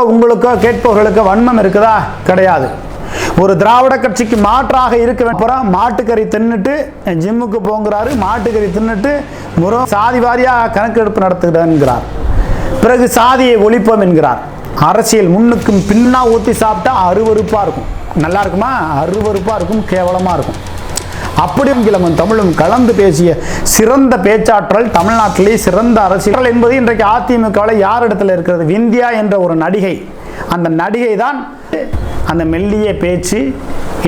உங்களுக்கோ கேட்பவர்களுக்கோ வன்மம் இருக்குதா? கிடையாது. ஒரு திராவிட கட்சிக்கு மாற்றாக இருக்க வேண்டும். மாட்டுக்கறி தின்னுட்டு ஜிம்முக்கு போங்கிறாரு. மாட்டுக்கறி தின்னுட்டு முறை சாதி வாரியாக கணக்கெடுப்பு நடத்துகிறார் பிறகு சாதியை ஒழிப்போம் என்கிறார். அரசியல் முன்னுக்கும் பின்னா ஊற்றி சாப்பிட்டா அருவருப்பாக இருக்கும். நல்லா இருக்குமா? அருவருப்பாக இருக்கும் கேவலமாக இருக்கும். அப்படி ஆங்கிலமும் தமிழும் கலந்து பேசிய சிறந்த பேச்சாற்றல் தமிழ்நாட்டிலே சிறந்த அரசியல் என்பது இன்றைக்கு அதிமுகவில் யார் இடத்துல இருக்கிறது? விந்தியா என்ற ஒரு நடிகை. அந்த நடிகை தான் அந்த மெல்லிய பேச்சு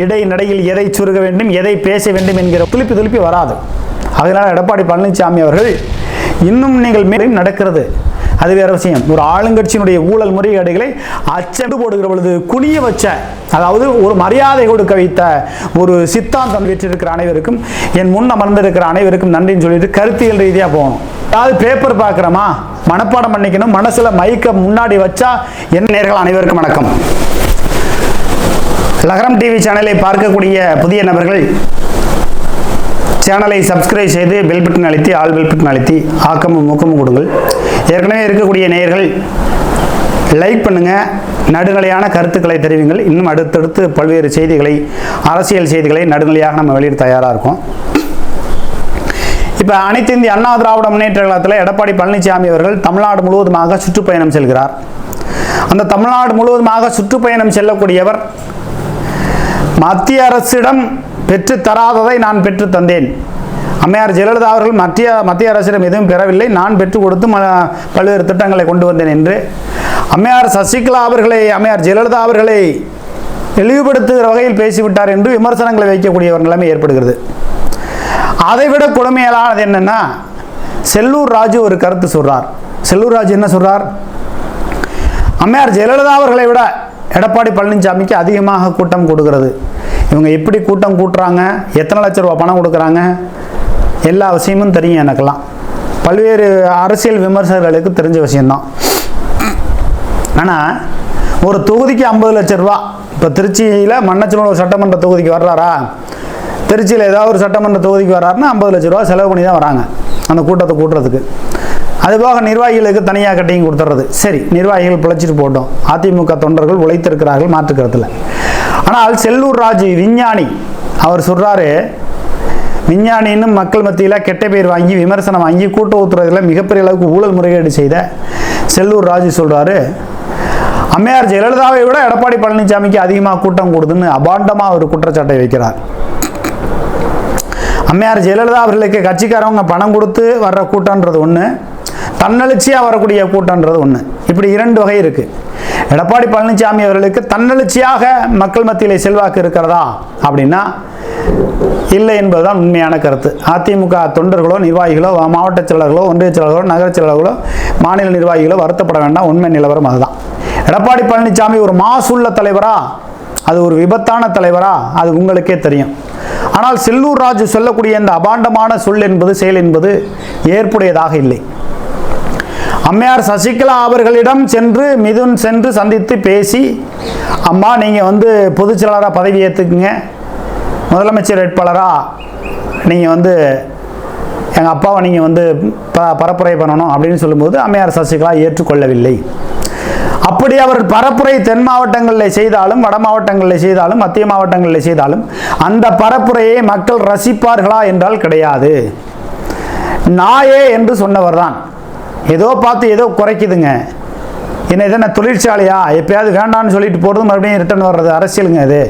இடை நடையில் எதை சுருக வேண்டும் எதை பேச வேண்டும் என்கிற துளிப்பி துளிப்பி வராது. அதனால் எடப்பாடி பழனிசாமி அவர்கள் இன்னும் நீங்கள் மேலும் நடக்கிறது. அது வேற விஷயம். ஒரு ஆளுங்கட்சியினுடைய ஊழல் முறைகேடுகளை அச்சண்டு போடுகிற பொழுது குனிய வச்ச அதாவது ஒரு மரியாதை கொடுக்க வைத்த ஒரு சித்தாந்தம் பெற்றிருக்கிற அனைவருக்கும் என் முன் அமர்ந்திருக்கிற அனைவருக்கும் நன்றின்னு சொல்லிட்டு கருத்தியல் ரீதியாக போகணும். அதாவது பேப்பர் பார்க்குறோமா? மனப்பாடம் பண்ணிக்கணும். மனசில் மைக்க முன்னாடி வச்சா என் நேர்கள்? அனைவருக்கும் வணக்கம். லகரம் டிவி சேனலை பார்க்கக்கூடிய புதிய நபர்கள் சேனலை சப்ஸ்கிரைப் செய்து பெல் பட்டன் அழுத்தி ஆல் பெல் பட்டன் அழுத்தி ஆக்கமும் ஊக்கமும் கொடுங்கள். ஏற்கனவே இருக்கக்கூடிய நேயர்கள் லைக் பண்ணுங்க. நடுநிலையான கருத்துக்களை தெரிவிங்கள். இன்னும் அடுத்தடுத்து பல்வேறு செய்திகளை அரசியல் செய்திகளை நடுநிலையாக நம்ம வெளியிட தயாராக இருக்கோம். இப்போ அனைத்து இந்திய அண்ணா திராவிட முன்னேற்ற கழகத்தில் எடப்பாடி பழனிசாமி அவர்கள் தமிழ்நாடு முழுவதுமாக சுற்றுப்பயணம் செல்கிறார். அந்த தமிழ்நாடு முழுவதுமாக சுற்றுப்பயணம் செல்லக்கூடியவர் மத்திய அரசிடம் பெற்று தராததை நான் பெற்று தந்தேன். அம்மையார் ஜெயலலிதா அவர்கள் மத்திய மத்திய அரசிடம் எதுவும் பெறவில்லை. நான் பெற்றுக் கொடுத்து பல்வேறு திட்டங்களை கொண்டு வந்தேன் என்று. அம்மையார் சசிகலா அவர்களை அம்மையார் ஜெயலலிதா அவர்களை இழிவுபடுத்துகிற வகையில் பேசிவிட்டார் என்று விமர்சனங்களை வைக்கக்கூடிய ஒரு நிலைமை ஏற்படுகிறது. அதைவிட கொடுமையானது என்னென்னா செல்லூர் ராஜு ஒரு கருத்து சொல்கிறார் செல்லூர் ராஜு என்ன சொல்கிறார் அம்மையார் ஜெயலலிதா அவர்களை விட எடப்பாடி பழனிசாமிக்கு அதிகமாக கூட்டம் கொடுக்கிறது. இவங்க எப்படி கூட்டம் கூட்டுறாங்க? எத்தனை லட்ச ரூபா பணம் கொடுக்குறாங்க? எல்லா விஷயமும் தெரியும் எனக்கெல்லாம். பல்வேறு அரசியல் விமர்சகர்களுக்கு தெரிஞ்ச விஷயம்தான். ஆனால் ஒரு தொகுதிக்கு ஐம்பது லட்ச ரூபா இப்போ திருச்சியில் மன்னச்சனூர் ஒரு சட்டமன்ற தொகுதிக்கு வர்றாரா? திருச்சியில் ஏதாவது ஒரு சட்டமன்ற தொகுதிக்கு வர்றாருன்னா ஐம்பது லட்ச ரூபா செலவு பண்ணி தான் வராங்க அந்த கூட்டத்தை கூட்டுறதுக்கு. அதுபோக நிர்வாகிகளுக்கு தனியாக கட்டிங் கொடுத்துட்றது சரி நிர்வாகிகள் பிழைச்சிட்டு போட்டோம். அதிமுக தொண்டர்கள் உழைத்திருக்கிறார்கள் மாற்றுக்கிறதுல ஆனால் செல்லூர் ராஜ் விஞ்ஞானி அவர் சொல்கிறாரு விஞ்ஞானின்னு மக்கள் மத்தியில் கெட்ட பேர் வாங்கி விமர்சனம் வாங்கி கூட்ட ஊத்துறதுல மிகப்பெரிய அளவுக்கு ஊழல் முறைகேடு செய்த செல்லூர் ராஜு சொல்கிறாரு அம்மையார் ஜெயலலிதாவை விட எடப்பாடி பழனிசாமிக்கு அதிகமாக கூட்டம் கொடுதுன்னு அபாண்டமாக அவர் குற்றச்சாட்டை வைக்கிறார். அம்மையார் ஜெயலலிதா அவர்களுக்கு கட்சிக்காரவங்க பணம் கொடுத்து வர்ற கூட்டன்றது ஒன்று தன்னெழுச்சியாக வரக்கூடிய கூட்டன்றது ஒன்று இப்படி இரண்டு வகை இருக்குது எடப்பாடி பழனிசாமி அவர்களுக்கு தன்னெழுச்சியாக மக்கள் மத்தியிலே செல்வாக்கு இருக்கிறதா அப்படின்னா இல்லை என்பதுதான் உண்மையான கருத்து. அதிமுக தொண்டர்களோ நிர்வாகிகளோ மாவட்ட செயலர்களோ ஒன்றிய செயலர்களோ நகர செயலர்களோ மாநில நிர்வாகிகளோ வருத்தப்பட வேண்டாம். உண்மை நிலவரம் அதுதான். எடப்பாடி பழனிசாமி ஒரு மாசுள்ள தலைவரா? அது ஒரு விபத்தான தலைவரா? அது உங்களுக்கே தெரியும். ஆனால் செல்லூர் ராஜு சொல்லக்கூடிய இந்த அபாண்டமான சொல் என்பது செயல் என்பது ஏற்புடையதாக இல்லை. அம்மையார் சசிகலா அவர்களிடம் சென்று மிதுன் சென்று சந்தித்து பேசி அம்மா நீங்கள் வந்து பொதுச் செயலராக பதவி ஏற்றுக்குங்க முதலமைச்சர் வேட்பாளராக நீங்கள் வந்து எங்கள் அப்பாவை நீங்கள் வந்து ப பரப்புரை பண்ணணும் அப்படின்னு சொல்லும்போது அம்மையார் சசிகலா ஏற்றுக்கொள்ளவில்லை. அப்படி அவர் பரப்புரை தென் மாவட்டங்களில் செய்தாலும் வட மாவட்டங்களில் செய்தாலும் மத்திய மாவட்டங்களில் செய்தாலும் அந்த பரப்புரையை மக்கள் ரசிப்பார்களா என்றால் கிடையாது. நாயே என்று சொன்னவர் தான் ஏதோ பார்த்து ஏதோ குறைக்குதுங்க. என்ன இதென்ன தொழிற்சாலையா? எப்பயாவது வேண்டாம்னு சொல்லிட்டு போகிறது மறுபடியும் ரிட்டர்ன் வர்றது அரசியலுங்க இது.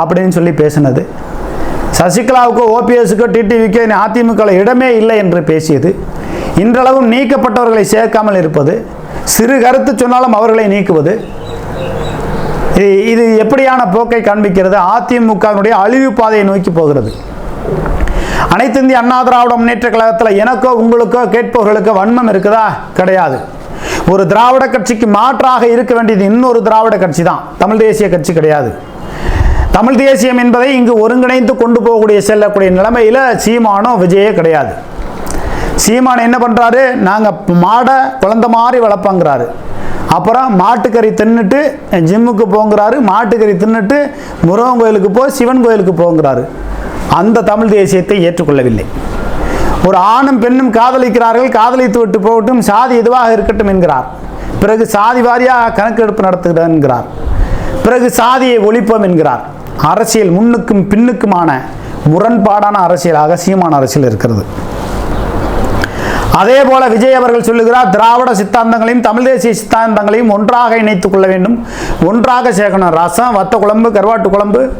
அப்படின்னு சொல்லி பேசினது. சசிகலாவுக்கோ ஓபிஎஸ்க்கோ டிடிவிக்கோ அதிமுகவில் இடமே இல்லை என்று பேசியது. இன்றளவும் நீக்கப்பட்டவர்களை சேர்க்காமல் இருப்பது சிறு கருத்து சொன்னாலும் அவர்களை நீக்குவது இது இது எப்படியான போக்கை காண்பிக்கிறது அதிமுகவினுடைய அழிவு பாதையை நோக்கி போகிறது. அனைத்து இந்திய அண்ணா திராவிட முன்னேற்ற கழகத்தில் எனக்கோ உங்களுக்கோ கேட்பவர்களுக்கோ வன்மம் இருக்குதா? கிடையாது. ஒரு திராவிட கட்சிக்கு மாற்றாக இருக்க வேண்டியது இன்னொரு திராவிட கட்சி தான் தமிழ் தேசிய கட்சி கிடையாது. தமிழ் தேசியம் என்பதை இங்கு ஒருங்கிணைந்து கொண்டு போகக்கூடிய செல்லக்கூடிய நிலைமையில் சீமானோ விஜயே கிடையாது. சீமான் என்ன பண்ணுறாரு நாங்கள் மாடை குழந்த மாதிரி வளர்ப்பாங்கிறாரு. அப்புறம் மாட்டுக்கறி தின்னுட்டு ஜிம்முக்கு போங்கிறாரு. மாட்டுக்கறி தின்னுட்டு முருகன் கோயிலுக்கு போய் சிவன் கோயிலுக்கு போங்கிறாரு. அந்த தமிழ் தேசியத்தை ஏற்றுக்கொள்ளவில்லை. ஒரு ஆணும் பெண்ணும் காதலிக்கிறார்கள் காதலித்து விட்டு போகட்டும் சாதி எதுவாக இருக்கட்டும் என்கிறார். பிறகு சாதி வாரியாக கணக்கெடுப்பு நடத்துகிறார் என்கிறார். பிறகு சாதியை ஒழிப்போம் என்கிறார். அரசியல் முன்னுக்கும் பின்னுக்குமான முரண்பாடான அரசியலாக சீமான அரசியல் இருக்கிறது. அதே போல விஜய் அவர்கள் சொல்லுகிறார் திராவிட சித்தாந்தங்களையும் தமிழ் தேசிய சித்தாந்தங்களையும் ஒன்றாக இணைத்துக் கொள்ள வேண்டும். ஒன்றாக சேர்க்கணும் ரசம் வத்த குழம்பு கருவாட்டு குழம்பு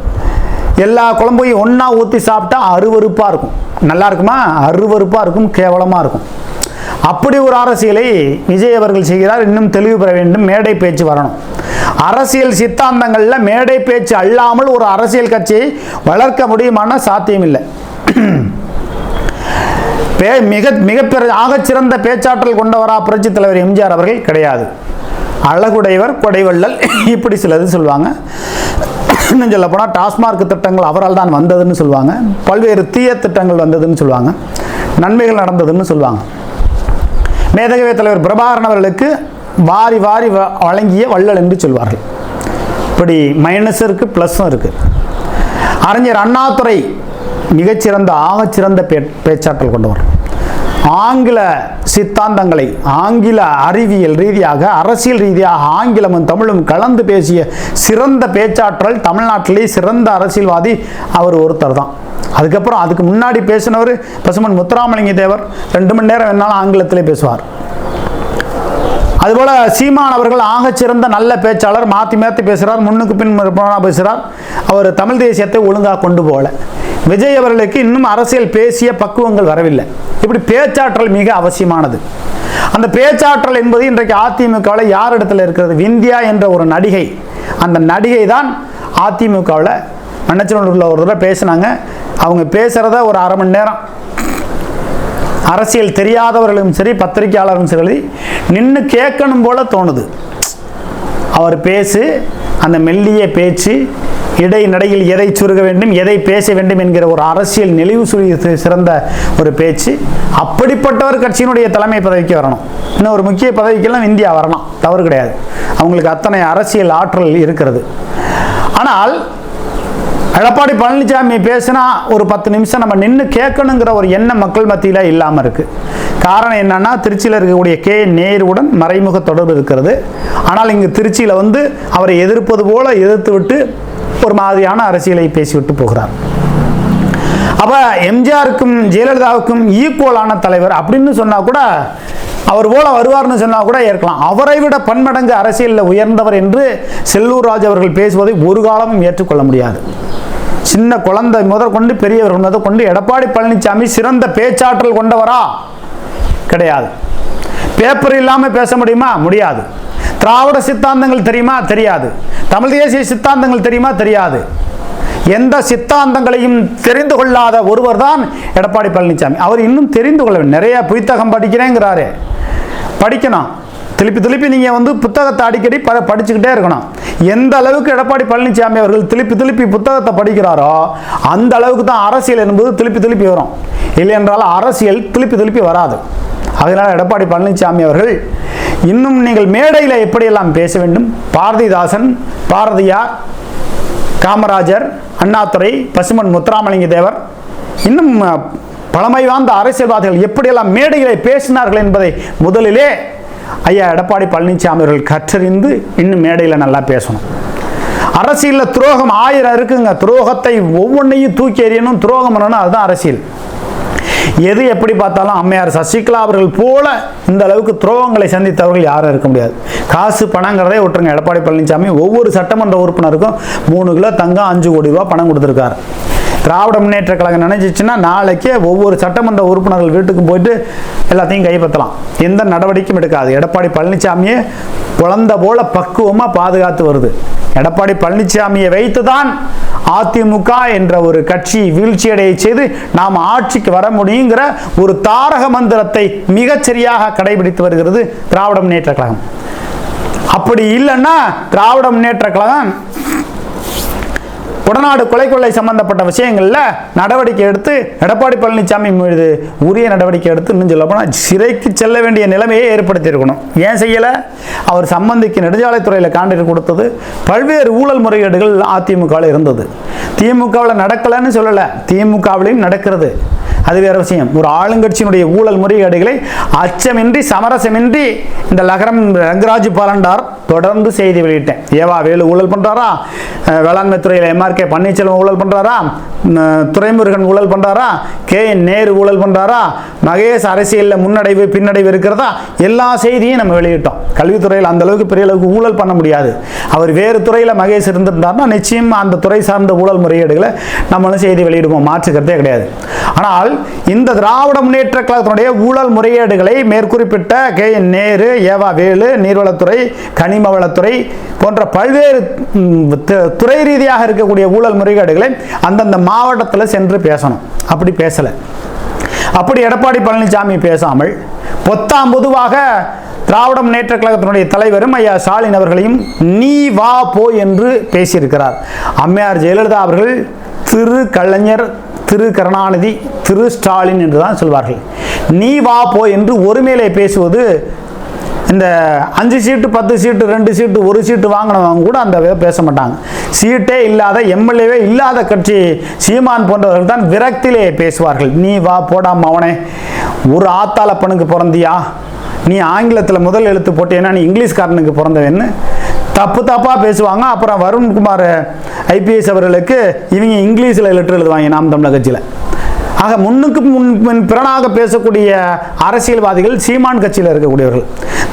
எல்லா குழம்பையும் ஒன்றா ஊற்றி சாப்பிட்டா அருவருப்பாக இருக்கும். நல்லா இருக்குமா? அருவருப்பாக இருக்கும் கேவலமாக இருக்கும். அப்படி ஒரு அரசியலை விஜய் அவர்கள் செய்கிறார். இன்னும் தெளிவு பெற வேண்டும். மேடை பேச்சு வரணும். அரசியல் சித்தாந்தங்களில் மேடை பேச்சு அல்லாமல் ஒரு அரசியல் கட்சியை வளர்க்க முடியுமான சாத்தியமில்லை. பே மிக மிகப்பெரிய ஆகச்சிறந்த பேச்சாற்றல் கொண்டவரா புரட்சி தலைவர் எம்ஜிஆர் அவர்கள் கிடையாது. அழகுடையவர் கொடைவள்ளல் இப்படி சிலது சொல்லுவாங்க இன்னும் சொல்ல போனால் டாஸ்மார்க் திட்டங்கள் அவரால் தான் வந்ததுன்னு சொல்லுவாங்க பல்வேறு தீய திட்டங்கள் வந்ததுன்னு சொல்லுவாங்க நன்மைகள் நடந்ததுன்னு சொல்லுவாங்க மேதகவே தலைவர் பிரபாகரன் அவர்களுக்கு வாரி வாரி வ- வழங்கிய வள்ளல் என்று சொல்வார்கள். இப்படி மைனஸ் இருக்கு ப்ளஸ்ஸும் இருக்கு. அறிஞர் அண்ணாதுரை மிகச்சிறந்த ஆகச்சிறந்த பே பேச்சாற்றல் கொண்டவர். ஆங்கில சித்தாந்தங்களை ஆங்கில அறிவியல் ரீதியாக அரசியல் ரீதியாக ஆங்கிலமும் தமிழும் கலந்து பேசிய சிறந்த பேச்சாற்றல் தமிழ்நாட்டிலே சிறந்த அரசியல்வாதி அவர் ஒருத்தர் தான். அதுக்கப்புறம் அதுக்கு முன்னாடி பேசினவர் பசுமன் முத்துராமலிங்க தேவர். ரெண்டு மணி நேரம் வேணாலும் ஆங்கிலத்திலே பேசுவார். அதுபோல சீமான் அவர்கள் ஆகச்சிறந்த நல்ல பேச்சாளர் மாற்றி மாற்றி பேசுகிறார் முன்னுக்கு பின் பேசுகிறார் அவர் தமிழ் தேசியத்தை ஒழுங்காக கொண்டு போகல. விஜய் அவர்களுக்கு இன்னும் அரசியல் பேசிய பக்குவங்கள் வரவில்லை. இப்படி பேச்சாற்றல் மிக அவசியமானது. அந்த பேச்சாற்றல் என்பது இன்றைக்கு அதிமுகவில் யார் இடத்துல இருக்கிறது? விந்தியா என்ற ஒரு நடிகை. அந்த நடிகை தான் அதிமுகவில் மன்னச்சனூரில் ஒரு தடவை பேசினாங்க. அவங்க பேசுகிறத ஒரு அரை மணி நேரம் அரசியல் தெரியாதவர்களும் சரி பத்திரிகையாளரும் சரி நின்று கேட்கணும் போல தோணுது. அவர் பேசு அந்த மெல்லிய பேச்சு இடை நடையில் எதை சுருக வேண்டும் எதை பேச வேண்டும் என்கிற ஒரு அரசியல் நெளிவு சுழி சிறந்த ஒரு பேச்சு. அப்படிப்பட்டவர் கட்சியினுடைய தலைமை பதவிக்கு வரணும். இன்னும் ஒரு முக்கிய பதவிக்கெல்லாம் இந்தியா வரலாம். தவறு கிடையாது. அவங்களுக்கு அத்தனை அரசியல் ஆற்றல் இருக்கிறது. ஆனால் எடப்பாடி பழனிசாமி பேசினா ஒரு பத்து நிமிஷம் நம்ம நின்று கேட்கணுங்கிற ஒரு எண்ணம் மக்கள் மத்தியில் இல்லாமல் இருக்கு. காரணம் என்னன்னா திருச்சியில் இருக்கக்கூடிய கே. நேருவுடன் மறைமுக தொடர்பு இருக்கிறது. ஆனால் இங்கு திருச்சியில் வந்து அவரை எதிர்ப்பது போல எதிர்த்து விட்டு ஒரு மாதிரியான அரசியலை பேசிவிட்டு போகிறார். அப்போ எம்ஜிஆருக்கும் ஜெயலலிதாவுக்கும் ஈக்குவலான தலைவர் அப்படின்னு சொன்னால் கூட அவர் போல வருவார்னு சொன்னால் கூட ஏற்கலாம். அவரை விட பன்மடங்கு அரசியலில் உயர்ந்தவர் என்று செல்லூர் ராஜ் அவர்கள் பேசுவதை ஒரு காலமும் ஏற்றுக்கொள்ள முடியாது. சின்ன குழந்தை முதற்கொண்டு பெரியவர்கள் முதற்கொண்டு எடப்பாடி பழனிசாமி சிறந்த பேச்சாற்றல் கொண்டவரா? கிடையாது. பேப்பர் இல்லாமல் பேச முடியுமா? முடியாது. திராவிட சித்தாந்தங்கள் தெரியுமா? தெரியாது. தமிழ் தேசிய சித்தாந்தங்கள் தெரியுமா? தெரியாது. எந்த சித்தாந்தங்களையும் தெரிந்து கொள்ளாத ஒருவர் தான் எடப்பாடி பழனிசாமி. அவர் இன்னும் தெரிந்து கொள்ள வேண்டும். நிறைய புத்தகம் படிக்கிறேங்கிறாரு. படிக்கணும். திருப்பி திருப்பி நீங்கள் வந்து புத்தகத்தை அடிக்கடி ப படிச்சுக்கிட்டே இருக்கணும். எந்த அளவுக்கு எடப்பாடி பழனிசாமி அவர்கள் திருப்பி திருப்பி புத்தகத்தை படிக்கிறாரோ அந்த அளவுக்கு தான் அரசியல் என்பது திருப்பி திருப்பி வரும். இல்லை என்றால் அரசியல் திருப்பி திருப்பி வராது. அதனால் எடப்பாடி பழனிசாமி அவர்கள் இன்னும் நீங்கள் மேடையில் எப்படியெல்லாம் பேச வேண்டும்? பாரதிதாசன் பாரதியார் காமராஜர் அண்ணாதுரை பசுமன் முத்துராமலிங்க தேவர் இன்னும் பழமை வாய்ந்த அரசியல்வாதிகள் எப்படியெல்லாம் மேடைகளை பேசினார்கள் என்பதை முதலிலே ஐயா எடப்பாடி பழனிசாமி அவர்கள் கற்றறிந்து இன்னும் மேடையில் நல்லா பேசணும். அரசியலில் துரோகம் ஆயிரம் இருக்குங்க. துரோகத்தை ஒவ்வொன்றையும் தூக்கி எறியணும். துரோகம் பண்ணணும் அதுதான் அரசியல். எது எப்படி பார்த்தாலும் அம்மையார் சசிகலா அவர்கள் போல இந்த அளவுக்கு துரோகங்களை சந்தித்தவர்கள் யாரும் இருக்க முடியாது. காசு பணங்கிறதே விட்டுருங்க. எடப்பாடி பழனிசாமி ஒவ்வொரு சட்டமன்ற உறுப்பினருக்கும் மூணு கிலோ தங்கம் அஞ்சு கோடி ரூபா பணம் கொடுத்துருக்காரு. திராவிட முன்னேற்ற கழகம் நினைச்சிச்சுன்னா நாளைக்கே ஒவ்வொரு சட்டமன்ற உறுப்பினர்கள் வீட்டுக்கு போயிட்டு எல்லாத்தையும் கைப்பற்றலாம். எந்த நடவடிக்கையும் எடுக்காது. எடப்பாடி பழனிசாமியே குழந்த போல பக்குவமாக பாதுகாத்து வருது. எடப்பாடி பழனிசாமியை வைத்துதான் அதிமுக என்ற ஒரு கட்சி வீழ்ச்சியடைய செய்து நாம் ஆட்சிக்கு வர முடியுங்கிற ஒரு தாரக மந்திரத்தை மிகச்சரியாக கடைபிடித்து வருகிறது திராவிட முன்னேற்ற கழகம். அப்படி இல்லைன்னா திராவிட முன்னேற்ற கழகம் கொடநாடு கொலை கொள்ளை சம்பந்தப்பட்ட விஷயங்களில் நடவடிக்கை எடுத்து எடப்பாடி பழனிசாமி மீது உரிய நடவடிக்கை எடுத்து இன்னும் சொல்ல போனால் சிறைக்கு செல்ல வேண்டிய நிலைமையை ஏற்படுத்தியிருக்கணும். ஏன் செய்யலை? அவர் சம்பந்திக்கு நெடுஞ்சாலைத்துறையில் காண்டிட்டு கொடுத்தது. பல்வேறு ஊழல் முறைகேடுகள் அதிமுகவில் இருந்தது. திமுகவில் நடக்கலைன்னு சொல்லலை. திமுகவிலையும் நடக்கிறது. அது வேற விஷயம். ஒரு ஆளுங்கட்சியினுடைய ஊழல் முறைகேடுகளை அச்சமின்றி சமரசமின்றி இந்த லகரம் ரங்கராஜ் பாலண்டார் தொடர்ந்து செய்தி வெளியிட்டேன். ஏவா வேலு ஊழல் பண்றாரா? வேளாண்மை துறையில் எம்ஆர்கே பன்னீர்செல்வம் ஊழல் பண்றாரா? துரைமுருகன் ஊழல் பண்றாரா? கே நேரு ஊழல் பண்றாரா? மகேஷ் அரசியலில் முன்னடைவு பின்னடைவு இருக்கிறதா? எல்லா செய்தியும் நம்ம வெளியிட்டோம். கல்வித்துறையில் அந்த அளவுக்கு பெரிய அளவுக்கு ஊழல் பண்ண முடியாது. அவர் வேறு துறையில் மகேஷ் இருந்திருந்தார்னா நிச்சயம் அந்த துறை சார்ந்த ஊழல் முறையீடுகளை நம்மளும் செய்தி வெளியிடுவோம்? மாற்றுக்கிறதே கிடையாது. ஆனால் இந்த திராவிட முன்னேற்ற கழகத்தினுடைய ஊழல் முறையீடுகளை மேற்குறிப்பிட்ட கே. நேரு ஏவா வேலு நீர்வளத்துறை கனிம வளத்துறை போன்ற பல்வேறு து- துறை ரீதியாக இருக்கக்கூடிய ஊழல் முறைகேடுகளை அந்தந்த மாவட்டத்தில் சென்று பேசணும். அப்படி பேசலை. அப்படி எடப்பாடி பழனிசாமி பேசாமல் பொத்தாம் பொதுவாக திராவிட முன்னேற்ற கழகத்தினுடைய தலைவரும் ஐயா ஸ்டாலின் அவர்களையும் நீ வா போ என்று பேசியிருக்கிறார். அம்மையார் ஜெயலலிதா அவர்கள் திரு கலைஞர் திரு கருணாநிதி திரு ஸ்டாலின் என்று தான் சொல்வார்கள். நீ வா போ என்று ஒருமையிலே பேசுவது இந்த அஞ்சு சீட்டு பத்து சீட்டு ரெண்டு சீட்டு ஒரு சீட்டு வாங்கினவங்க கூட அந்த பேச மாட்டாங்க. சீட்டே இல்லாத எம்எல்ஏவே இல்லாத கட்சி சீமான் போன்றவர்கள் தான் விரக்தியிலே பேசுவார்கள். நீ வா போடாம அவனே ஒரு ஆத்தாளப்பனுக்கு பிறந்தியா? நீ ஆங்கிலத்தில் முதல் எழுத்து போட்டேன்னா நீ இங்கிலீஷ்காரனுக்கு பிறந்தவன்னு தப்பு தப்பாக பேசுவாங்க. அப்புறம் வருண்குமார் ஐபிஎஸ் அவர்களுக்கு இவங்க இங்கிலீஷில் லெட்டர் எழுதுவாங்க நாம் தமிழக கட்சியில். ஆக முன்னுக்கு முன் பிறனாக பேசக்கூடிய அரசியல்வாதிகள் சீமான் கட்சியில் இருக்கக்கூடியவர்கள்.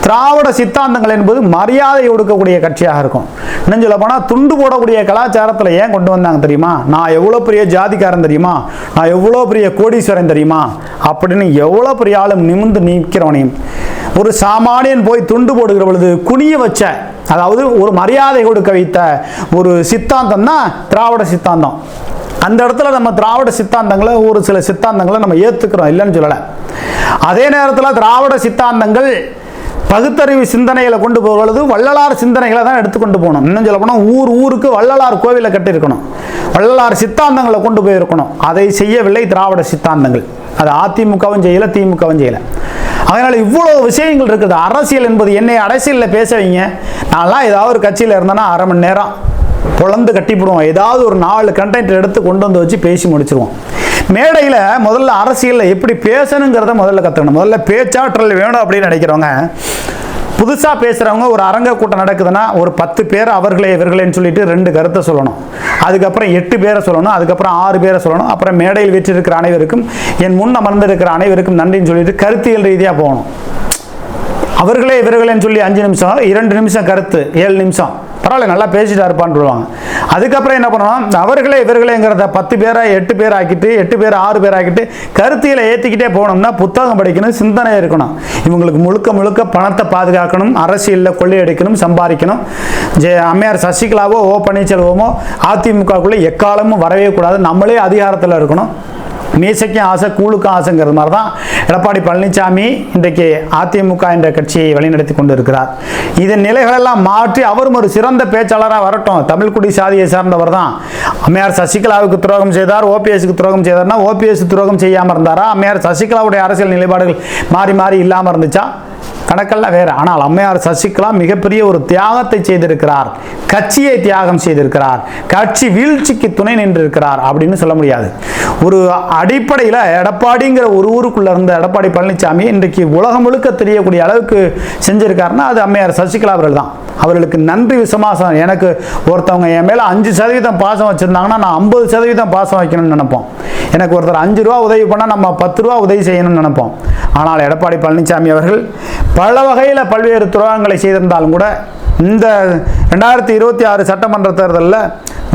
திராவிட சித்தாந்தங்கள் என்பது மரியாதை கொடுக்கக்கூடிய கட்சியாக இருக்கும். இன்னும் சொல்ல போனால் துண்டு போடக்கூடிய கலாச்சாரத்தில் ஏன் கொண்டு வந்தாங்க தெரியுமா? நான் எவ்வளோ பெரிய ஜாதிக்காரன் தெரியுமா? நான் எவ்வளோ பெரிய கோடீஸ்வரன் தெரியுமா? அப்படின்னு எவ்வளோ பெரிய ஆளும் நிமிந்து நிற்கிறவனையும் ஒரு சாமானியன் போய் துண்டு போடுகிற பொழுது குனிய வச்ச அதாவது ஒரு மரியாதை கொடுக்க வைத்த ஒரு சித்தாந்தம் தான் திராவிட சித்தாந்தம். அந்த இடத்துல நம்ம திராவிட சித்தாந்தங்களை ஒரு சில சித்தாந்தங்களை நம்ம ஏற்றுக்கிறோம் இல்லைன்னு சொல்லலை. அதே நேரத்தில் திராவிட சித்தாந்தங்கள் பகுத்தறிவு சிந்தனைகளை கொண்டு போகிறது வள்ளலார் சிந்தனைகளை தான் எடுத்துக்கொண்டு போகணும். இன்னும் சொல்ல போனால் ஊர் ஊருக்கு வள்ளலார் கோவிலை கட்டியிருக்கணும். வள்ளலார் சித்தாந்தங்களை கொண்டு போயிருக்கணும். அதை செய்யவில்லை திராவிட சித்தாந்தங்கள். அது அதிமுகவும் செய்யலை திமுகவும் செய்யலை. அதனால் இவ்வளோ விஷயங்கள் இருக்குது. அரசியல் என்பது என்னை அரசியலில் பேச வைங்க. நான்லாம் ஏதாவது ஒரு கட்சியில் இருந்தேன்னா அரை மணி நேரம் பொழந்து கட்டிப்பிடுவோம் ஏதாவது ஒரு நாலு கண்டென்ட் எடுத்து கொண்டு வந்து வச்சு பேசி முடிச்சிருவோம். மேடையில் முதல்ல அரசியலில் எப்படி பேசணுங்கிறத முதல்ல கற்றுக்கணும் முதல்ல பேச்சாற்றல் வேணும் அப்படின்னு நினைக்கிறவங்க புதுசாக பேசுகிறவங்க ஒரு அரங்க கூட்டம் நடக்குதுன்னா ஒரு பத்து பேர் அவர்களே இவர்களேன்னு சொல்லிட்டு ரெண்டு கருத்தை சொல்லணும். அதுக்கப்புறம் எட்டு பேரை சொல்லணும் அதுக்கப்புறம் ஆறு பேரை சொல்லணும் அப்புறம் மேடையில் வச்சிருக்கிற அனைவருக்கும் என் முன் அமர்ந்திருக்கிற அனைவருக்கும் நன்றின்னு சொல்லிட்டு கருத்தியல் ரீதியாக போகணும். அவர்களே இவர்களேன்னு சொல்லி அஞ்சு நிமிஷம் இரண்டு நிமிஷம் கருத்து ஏழு நிமிஷம். பரவாயில்ல நல்லா பேசிட்டா இருப்பான்னு சொல்லுவாங்க. அதுக்கப்புறம் என்ன பண்ணணும் அவர்களே இவர்களேங்கிறத பத்து பேரை எட்டு பேர் ஆக்கிட்டு எட்டு பேர் ஆறு பேர் ஆக்கிட்டு கருத்தியில் ஏற்றிக்கிட்டே போனோம்னா புத்தகம் படிக்கணும் சிந்தனை இருக்கணும். இவங்களுக்கு முழுக்க முழுக்க பணத்தை பாதுகாக்கணும் அரசியலில் கொள்ளையடிக்கணும் சம்பாதிக்கணும். ஜெ அம்மையார் சசிகலாவோ ஓ பன்னீர்செல்வமோ அதிமுகக்குள்ளே எக்காலமும் வரவே கூடாது. நம்மளே அதிகாரத்தில் இருக்கணும். மீசைக்கும் ஆசை கூழுக்கும் ஆசைங்கிறது மாதிரி தான் எடப்பாடி பழனிசாமி இன்றைக்கு அதிமுக என்ற கட்சியை வழிநடத்தி கொண்டு இருக்கிறார் இதன் நிலைகளெல்லாம் மாற்றி அவரும் ஒரு சிறந்த பேச்சாளராக வரட்டும். தமிழ்குடி சாதியை சார்ந்தவர் தான். அம்மையார் சசிகலாவுக்கு துரோகம் செய்தார் ஓபிஎஸ்க்கு துரோகம் செய்தார்னா ஓபிஎஸ் துரோகம் செய்யாமல் இருந்தாரா? அம்மையார் சசிகலாவுடைய அரசியல் நிலைப்பாடுகள் மாறி மாறி இல்லாமல் இருந்துச்சா? கணக்கெல்லாம் வேறு. ஆனால் அம்மையார் சசிகலா மிகப்பெரிய ஒரு தியாகத்தை செய்திருக்கிறார். கட்சியை தியாகம் செய்திருக்கிறார். கட்சி வீழ்ச்சிக்கு துணை நின்றிருக்கிறார் அப்படின்னு சொல்ல முடியாது. ஒரு அடிப்படையில் எடப்பாடிங்கிற ஒரு ஊருக்குள்ள இருந்த எடப்பாடி பழனிசாமி இன்றைக்கு உலகம் முழுக்க தெரியக்கூடிய அளவுக்கு செஞ்சிருக்காருன்னா அது அம்மையார் சசிகலா அவர்கள் தான். அவர்களுக்கு நன்றி விசுவாசம். எனக்கு ஒருத்தவங்க என் மேலே அஞ்சு சதவீதம் பாசம் வச்சுருந்தாங்கன்னா நான் ஐம்பது சதவீதம் பாசம் வைக்கணும்னு நினைப்போம். எனக்கு ஒருத்தர் அஞ்சு ரூபா உதவி பண்ணால் நம்ம பத்து ரூபா உதவி செய்யணும்னு நினைப்போம். ஆனால் எடப்பாடி பழனிசாமி அவர்கள் பல வகையில் பல்வேறு துரோகங்களை செய்திருந்தாலும் கூட இந்த ரெண்டாயிரத்தி இருபத்தி ஆறு சட்டமன்ற தேர்தலில்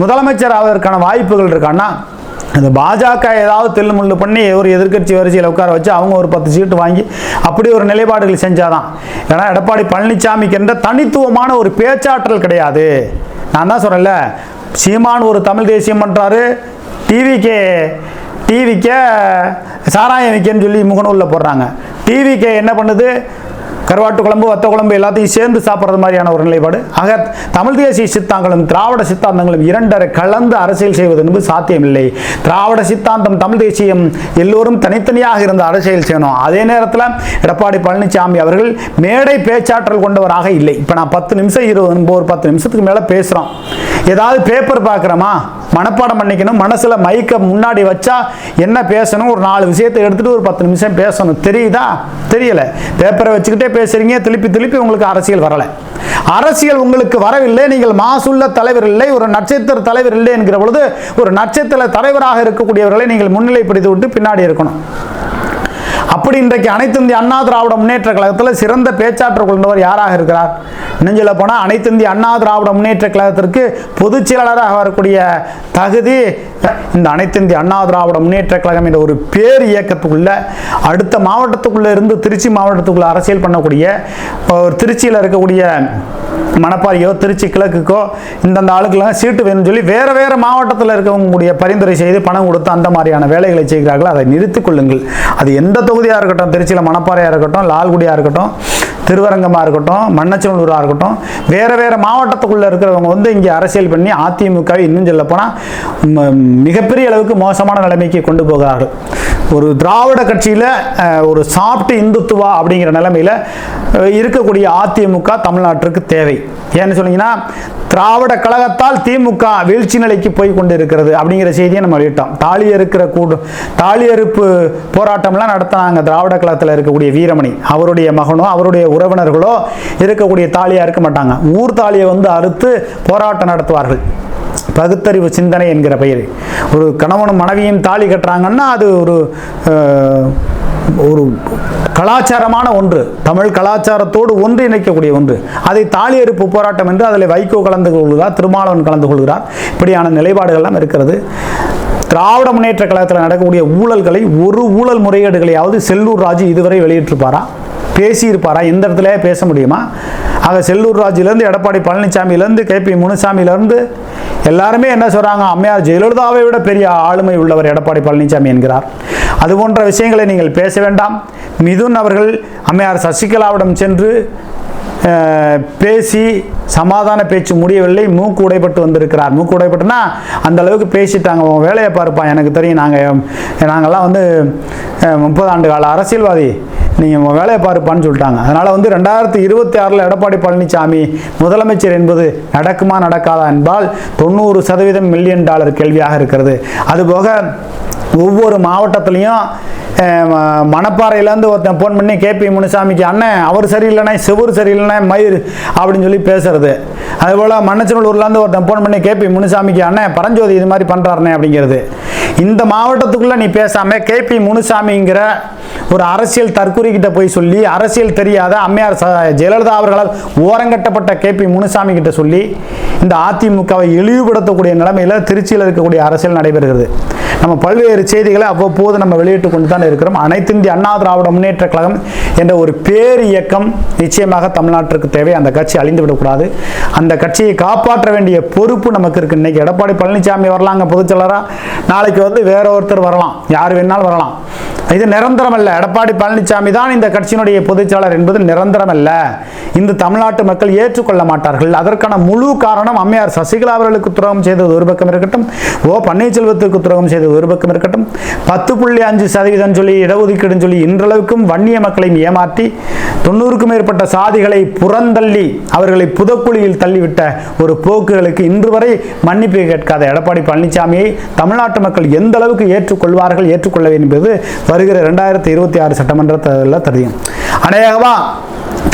முதலமைச்சர் ஆவதற்கான வாய்ப்புகள் இருக்கான்னா அந்த பாஜக ஏதாவது தில்லுமுள்ளு பண்ணி ஒரு எதிர்க்கட்சி வரிசையில் உட்கார வச்சு அவங்க ஒரு பத்து சீட்டு வாங்கி அப்படி ஒரு நிலைப்பாடுகள் செஞ்சாதான். ஏன்னா எடப்பாடி பழனிசாமிக்கு என்ற தனித்துவமான ஒரு பேச்சாற்றல் கிடையாது. நான் தான் சொல்கிறேன்ல சீமான் ஒரு தமிழ் தேசியம் பண்ணுறாரு டிவிக்கே டிவிக்க சாராயம் விற்கன்னு சொல்லி முகநூலில் போடுறாங்க. டிவிக்கு என்ன பண்ணுது? கருவாட்டு குழம்பு வத்த குழம்பு எல்லாத்தையும் சேர்ந்து சாப்பிட்றது மாதிரியான ஒரு நிலைப்பாடு. ஆக தமிழ் தேசிய சித்தாந்தங்களும் திராவிட சித்தாந்தங்களும் இரண்டரை கலந்து அரசியல் செய்வது என்பது சாத்தியமில்லை. திராவிட சித்தாந்தம் தமிழ் தேசியம் எல்லோரும் தனித்தனியாக இருந்து அரசியல் செய்யணும். அதே நேரத்தில் எடப்பாடி பழனிசாமி அவர்கள் மேடை பேச்சாற்றல் கொண்டவராக இல்லை. இப்போ நான் பத்து நிமிஷம் இருபது ஒரு பத்து நிமிஷத்துக்கு மேலே பேசுகிறோம் ஏதாவது பேப்பர் பார்க்குறோமா? மனப்பாடம் பண்ணிக்கணும். மனசில் மைக்கை முன்னாடி வச்சா என்ன பேசணும்? ஒரு நாலு விஷயத்தை எடுத்துகிட்டு ஒரு பத்து நிமிஷம் பேசணும். தெரியுதா? தெரியலை. பேப்பரை வச்சுக்கிட்டே பேசுகிறீங்க திருப்பி திருப்பி உங்களுக்கு அரசியல் வரலை. அரசியல் உங்களுக்கு வரவில்லை. நீங்கள் மாசுள்ள தலைவர் இல்லை. ஒரு நட்சத்திர தலைவர் இல்லை என்கிற பொழுது ஒரு நட்சத்திர தலைவராக இருக்கக்கூடியவர்களை நீங்கள் முன்னிலைப்படுத்தி விட்டு பின்னாடி இருக்கணும். அப்படி இன்றைக்கு அனைத்து இந்திய அண்ணா திராவிட முன்னேற்ற கழகத்தில் சிறந்த பேச்சாற்றல் கொண்டவர் யாராக இருக்கிறார்? இன்னும் சொல்ல போனால் அனைத்து இந்திய அண்ணா திராவிட முன்னேற்ற கழகத்திற்கு பொதுச் செயலாளராக வரக்கூடிய தகுதி இந்த அனைத்து இந்திய அண்ணா திராவிட முன்னேற்ற கழகம் என்ற ஒரு பேர் இயக்கத்துக்குள்ள அடுத்த மாவட்டத்துக்குள்ளே இருந்து திருச்சி மாவட்டத்துக்குள்ளே அரசியல் பண்ணக்கூடிய ஒரு திருச்சியில் இருக்கக்கூடிய மணப்பாறையோ திருச்சி கிழக்குக்கோ இந்தந்த ஆளுக்கெல்லாம் சீட்டு வேணும்னு சொல்லி வேறு வேறு மாவட்டத்தில் இருக்கவங்களுடைய பரிந்துரை செய்து பணம் கொடுத்து அந்த மாதிரியான வேலைகளை செய்கிறார்கள். அதை நிறுத்திக் கொள்ளுங்கள். அது எந்த தொகுதியாக இருக்கட்டும் திருச்சியில் மணப்பாறையாக இருக்கட்டும் லால்குடியாக இருக்கட்டும் திருவரங்கமாக இருக்கட்டும் மண்ணச்சநல்லூராக இருக்கட்டும் வேறு வேறு மாவட்டத்துக்குள்ளே இருக்கிறவங்க வந்து இங்கே அரசியல் பண்ணி அதிமுகவை இன்னும் சொல்ல போனால் மிகப்பெரிய அளவுக்கு மோசமான நிலைமைக்கு கொண்டு போகிறார்கள். ஒரு திராவிட கட்சியில் ஒரு சாப்பிட்டு இந்துத்துவா அப்படிங்கிற நிலைமையில் இருக்கக்கூடிய அதிமுக தமிழ்நாட்டிற்கு தேவை. ஏன்னு சொன்னீங்கன்னா திராவிட கழகத்தால் திமுக வீழ்ச்சி நிலைக்கு போய் கொண்டிருக்கிறது அப்படிங்கிற செய்தியை நம்ம வெளியிட்டோம். தாலி அறுக்கிற கூடு தாலி அறுப்பு போராட்டம்லாம் நடத்தினாங்க திராவிட கழகத்தில் இருக்கக்கூடிய வீரமணி. அவருடைய மகனோ அவருடைய உறவினர்களோ இருக்கக்கூடிய தாலியாக இருக்க மாட்டாங்க. ஊர் தாலியை வந்து அறுத்து போராட்டம் நடத்துவார்கள். பகுத்தறிவு சிந்தனை என்கிற பெயர் ஒரு கணவனும் மனைவியும் தாலி கட்டுறாங்கன்னா அது ஒரு ஒரு கலாச்சாரமான ஒன்று. தமிழ் கலாச்சாரத்தோடு ஒன்று இணைக்கக்கூடிய ஒன்று. அதை தாலி அறுப்பு போராட்டம் என்று அதில் வைகோ கலந்து கொள்கிறார் திருமாவளவன் கலந்து கொள்கிறார். இப்படியான நிலைப்பாடுகள்லாம் இருக்கிறது. திராவிட முன்னேற்ற கழகத்தில் நடக்கக்கூடிய ஊழல்களை ஒரு ஊழல் முறைகேடுகளையாவது செல்லூர் ராஜு இதுவரை வெளியிட்டிருப்பாரா? பேசியிருப்பாரா? எந்த இடத்துல? பேச முடியுமா? ஆக செல்லூர் ராஜிலேருந்து எடப்பாடி பழனிசாமியிலேருந்து கே பி முனுசாமியிலேருந்து எல்லாருமே என்ன சொல்கிறாங்க அம்மையார் ஜெயலலிதாவை விட பெரிய ஆளுமை உள்ளவர் எடப்பாடி பழனிசாமி என்கிறார். அது போன்ற விஷயங்களை நீங்கள் பேச வேண்டாம். மிதுன் அவர்கள் அம்மையார் சசிகலாவிடம் சென்று பேசி சமாதான பேச்சு முடியவில்லை. மூக்கு உடைப்பட்டு வந்திருக்கிறார். மூக்கு உடைப்பட்டுனா அந்த அளவுக்கு பேசிட்டாங்க. உன் வேலையை பார்ப்பான் எனக்கு தெரியும். நாங்கள் நாங்கள்லாம் வந்து முப்பது ஆண்டு கால அரசியல்வாதி. நீங்கள் உங்கள் வேலையை பாருப்பான்னு சொல்லிட்டாங்க. அதனால் வந்து ரெண்டாயிரத்தி இருபத்தி ஆறில் எடப்பாடி பழனிசாமி முதலமைச்சர் என்பது நடக்குமா நடக்காதா என்பால் தொண்ணூறு சதவீதம் மில்லியன் டாலர் கேள்வியாக இருக்கிறது. அதுபோக ஒவ்வொரு மாவட்டத்துலேயும் மணப்பாறையிலேருந்து ஒருத்தன் ஃபோன் பண்ணி கேபி முனுசாமிக்கு அண்ணன் அவர் சரியில்லைனா செவுரு சரியில்லைனா மயிர் அப்படின்னு சொல்லி பேசுறது. அதுபோல் மண்ணச்சநல்லூர்லேருந்து ஒருத்தன் ஃபோன் பண்ணி கேபி முனுசாமிக்கு அண்ணன் பரஞ்சோதி இது மாதிரி பண்ணுறாருனே அப்படிங்கிறது. இந்த மாவட்டத்துக்குள்ளே நீ பேசாமல் கேபி முனுசாமிங்கிற ஒரு அரசியல் தற்கொலைகிட்ட போய் சொல்லி அரசியல் தெரியாத அம்மையார் ச ஜெயலலிதா அவர்களால் ஓரங்கட்டப்பட்ட கேபி முனுசாமி கிட்ட சொல்லி இந்த அதிமுகவை இழிவுபடுத்தக்கூடிய நிலைமையில் திருச்சியில் இருக்கக்கூடிய அரசியல் நடைபெறுகிறது. நம்ம பல்வேறு செய்திகளை அவ்வப்போது நம்ம வெளியிட்டு கொண்டு தான் இருக்கிறோம். அனைத்து இந்திய அண்ணா திராவிட முன்னேற்ற கழகம் என்ற ஒரு பேர் இயக்கம் நிச்சயமாக தமிழ்நாட்டிற்கு தேவை. அந்த கட்சி அழிந்து விடக்கூடாது அந்த கட்சியை காப்பாற்ற வேண்டிய பொறுப்பு நமக்கு இருக்குது இன்னைக்கு எடப்பாடி பழனிசாமி வரலாங்க பொதுச்செயலராக நாளைக்கு வந்து வேற ஒருத்தர் வரலாம். யார் வேணாலும் வரலாம். இது நிரந்தரம் அல்ல எடப்பாடி பழனிசாமி தான் இந்த கட்சியினுடைய பொதுச்செயலாளர் என்பது நிரந்தரம் அல்ல இந்த தமிழ்நாட்டு மக்கள் ஏற்றுக்கொள்ள மாட்டார்கள். அதற்கான முழு காரணம் அம்மையார் சசிகலா அவர்களுக்கு துரோகம் செய்தது ஒரு பக்கம் இருக்கட்டும் ஓ பன்னீர்செல்வத்துக்கு துரோகம் செய்தது ஒரு பக்கம் இருக்கட்டும். பத்து புள்ளி அஞ்சு சதவீதம் சொல்லி இடஒதுக்கீடுன்னு சொல்லி இன்றளவுக்கும் வன்னிய மக்களையும் ஏமாற்றி தொண்ணூறுக்கும் மேற்பட்ட சாதிகளை புறந்தள்ளி அவர்களை புதக்குழியில் தள்ளிவிட்ட ஒரு போக்குகளுக்கு இன்று வரை மன்னிப்பு கேட்காத எடப்பாடி பழனிசாமியை தமிழ்நாட்டு மக்கள் எந்த அளவுக்கு ஏற்றுக்கொள்வார்கள் ஏற்றுக்கொள்ள என்பது வருகிற ரெண்டாயிரத்தி இருபத்தி ஆறு சட்டமன்ற தேர்தலில் தெரியும். அநேகமாக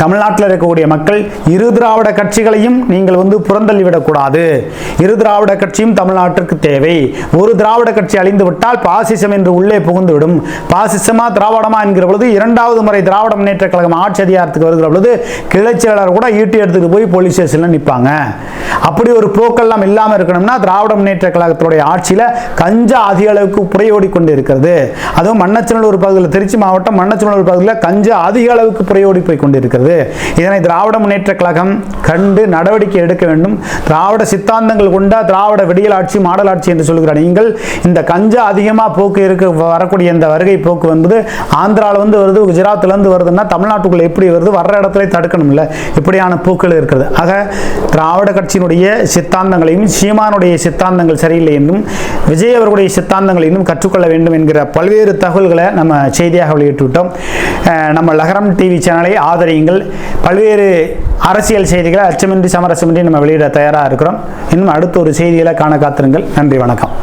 தமிழ்நாட்டில் இருக்கக்கூடிய மக்கள் இரு திராவிட கட்சிகளையும் நீங்கள் வந்து புறந்தள்ளிவிடக்கூடாது. இரு திராவிட கட்சியும் தமிழ்நாட்டிற்கு தேவை. ஒரு திராவிட கட்சி அழிந்து விட்டால் பாசிசம் என்று உள்ளே புகுந்துவிடும். பாசிசமா திராவிடமா என்கிற பொழுது இரண்டாவது முறை திராவிட முன்னேற்ற கழகம் ஆட்சி அதிகாரத்துக்கு வருகிற பொழுது கிளைச் செயலாளர் கூட ஈட்டி எடுத்துட்டு போய் போலீஸ் ஸ்டேஷனில் நிற்பாங்க அப்படி ஒரு போக்கெல்லாம் இல்லாமல் இருக்கணும்னா திராவிட முன்னேற்ற கழகத்துடைய ஆட்சியில் கஞ்சா அதிக அளவுக்கு புறையோடி கொண்டு இருக்கிறது. அதுவும் மன்னச்சநல்லூர் பகுதியில் திருச்சி மாவட்டம் மன்னச்சநல்லூர் பகுதியில் கஞ்சா அதிக அளவுக்கு புறையோடி போய் கொண்டு இருக்கிறது இதனை திராவிட முன்னேற்ற கழகம் கண்டு நடவடிக்கை எடுக்க வேண்டும். திராவிட சித்தாந்தங்கள் கொண்ட திராவிட விடியல் ஆட்சி மாடல் ஆட்சி என்று சொல்கிறார். நீங்கள் இந்த கஞ்சா அதிகமாக போக்கு இருக்க வரக்கூடிய இந்த வருகை போக்கு வந்து ஆந்திராவிலேருந்து வருது குஜராத்லேருந்து வருதுன்னா தமிழ்நாட்டுக்குள்ள எப்படி வருது வர்ற இடத்துல தடுக்கணும்ல. இப்படியான பூக்கள் இருக்கிறது. ஆக திராவிட கட்சியினுடைய சித்தாந்தங்களையும் சீமானுடைய சித்தாந்தங்கள் சரியில்லை என்றும் விஜய் அவர்களுடைய சித்தாந்தங்களை இன்னும் கற்றுக்கொள்ள வேண்டும் என்கிற பல்வேறு தகவல்களை நம்ம செய்தியாக வெளியிட்டு விட்டோம். நம்ம லகரம் டிவி சேனலை ஆதரியுங்கள். செய்திகள் பல்வேறு அரசியல் செய்திகளை அச்சமின்றி சமரசமின்றி நம்ம வெளியிட தயாராக இருக்கிறோம். இன்னும் அடுத்த ஒரு செய்திகளை காண காத்திருங்கள். நன்றி வணக்கம்.